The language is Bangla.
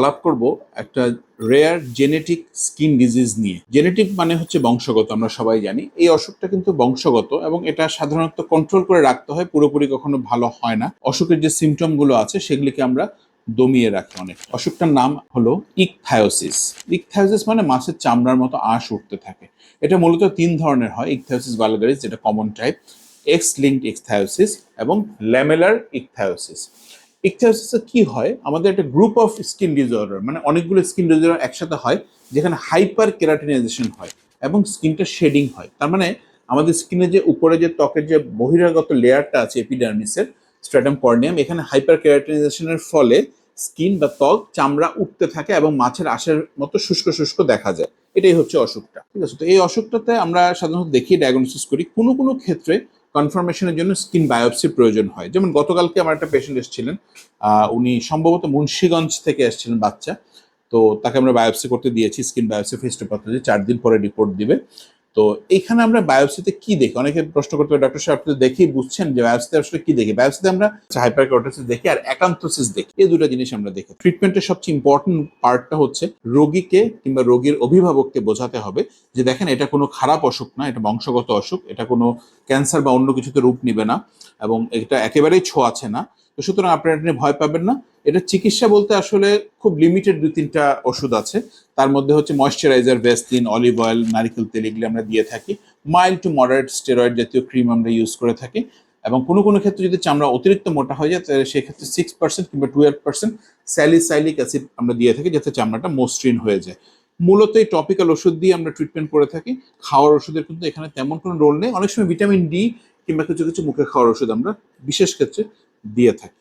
আলাপ করব একটা রেয়ার জেনেটিক স্কিন ডিজিজ নিয়ে। জেনেটিক মানে হচ্ছে বংশগত, আমরা সবাই জানি। এই অসুখটা কিন্তু বংশগত এবং এটা সাধারণত কন্ট্রোল করে রাখতে হয়, পুরোপুরি কখনো ভালো হয় না। অসুখের যে সিমটমগুলো আছে, সেগুলিকে আমরা দমিয়ে রাখি অনেক। অসুখটার নাম হলো ইকথায়োসিস ইকথায়োসিস মানে মাছের চামড়ার মতো আঁশ উঠতে থাকে। এটা মূলত তিন ধরনের হয় ইকথায়োসিস ভালগারিস যেটা common type X linked ichthyosis এবং ল্যামেলার ইকথায়োসিস ইকথায়োসিসে কি হয়? আমাদের একটা গ্রুপ অফ স্কিন ডিসঅর্ডার মানে অনেকগুলো স্কিন ডিসঅর্ডার একসাথে হয়, যেখানে হাইপার কেরাটিনাইজেশন হয় এবং স্কিনটা শেডিং হয়। তার মানে আমাদের স্কিনে যে উপরে যে ত্বকের যে বহিরাগত লেয়ারটা আছে এপিডার্মিসের স্ট্র্যাটাম কর্নিয়াম এখানে হাইপার কেরাটিনাইজেশনের ফলে স্কিন বা ত্বক চামড়া উঠতে থাকে এবং মাছের আশের মতো শুষ্ক শুষ্ক দেখা যায়। এটাই হচ্ছে অসুখটা। ঠিক আছে? তো এই অসুখটাতে আমরা সাধারণত দেখি ডায়াগনোসিস করি। কোনো কোনো ক্ষেত্রে কনফার্মেশনের জন্য স্কিন বায়োপসির প্রয়োজন হয়। যেমন গতকালকে আমার একটা পেশেন্ট এসেছিলেন উনি সম্ভবত মুন্সীগঞ্জ থেকে এসেছিলেন বাচ্চা। তো তাকে আমরা বায়োপসি করতে দিয়েছি স্কিন বায়োপসি ফেস্টোপ্যাথোলজি চার দিন পরে রিপোর্ট দিবে। তো এখানে আমরা বায়োপসিতে কি দেখি? অনেকে প্রশ্ন করতে পারে ডক্টর সাহেব দেখেই বুঝছেন যে বায়োপসিতে আসলে কি দেখি? বায়োপসিতে আমরা হাইপারকোটোসিস দেখি আর একান্তোসিস দেখি। এই দুটো জিনিস আমরা দেখি। ট্রিটমেন্টের সবচেয়ে ইম্পর্টেন্ট পার্টটা হচ্ছে রোগীকে কিংবা রোগীর অভিভাবককে বোঝাতে হবে যে, দেখেন, এটা কোনো খারাপ অসুখ না, এটা বংশগত অসুখ, এটা কোনো ক্যান্সার বা অন্য কিছুতে রূপ নিবে না এবং এটা একেবারেই ছোঁয়াছে না। তো সুতরাং আপনারা এটা নিয়ে ভয় পাবেন না। এটা চিকিৎসা বলতে আসলে খুব লিমিটেড দুই, তিনটা ওষুধ আছে। তার মধ্যে হচ্ছে ময়শ্চারাইজার ভেসলিন অলিভ অয়েল নারিকেল তেল এগুলি আমরা দিয়ে থাকি। মাইল্ড টু মডারেট স্টেরয়েড জাতীয় ক্রিম আমরা ইউজ করে থাকি। এবং কোনো কোনো ক্ষেত্রে যদি চামড়া অতিরিক্ত মোটা হয়ে যায়, তাহলে সেক্ষেত্রে সিক্স পার্সেন্ট কিংবা টুয়েলভ পার্সেন্ট স্যালিসাইলিক অ্যাসিড আমরা দিয়ে থাকি, যাতে চামড়াটা মসৃণ হয়ে যায়। মূলত এই টপিক্যাল ওষুধ দিয়ে আমরা ট্রিটমেন্ট করে থাকি। খাওয়ার ওষুধের কিন্তু এখানে তেমন কোনো রোল নেই। অনেক সময় ভিটামিন ডি কিংবা কিছু কিছু মুখে খাওয়ার ওষুধ আমরা, বিশেষ ক্ষেত্রে দিয়ে থাকি।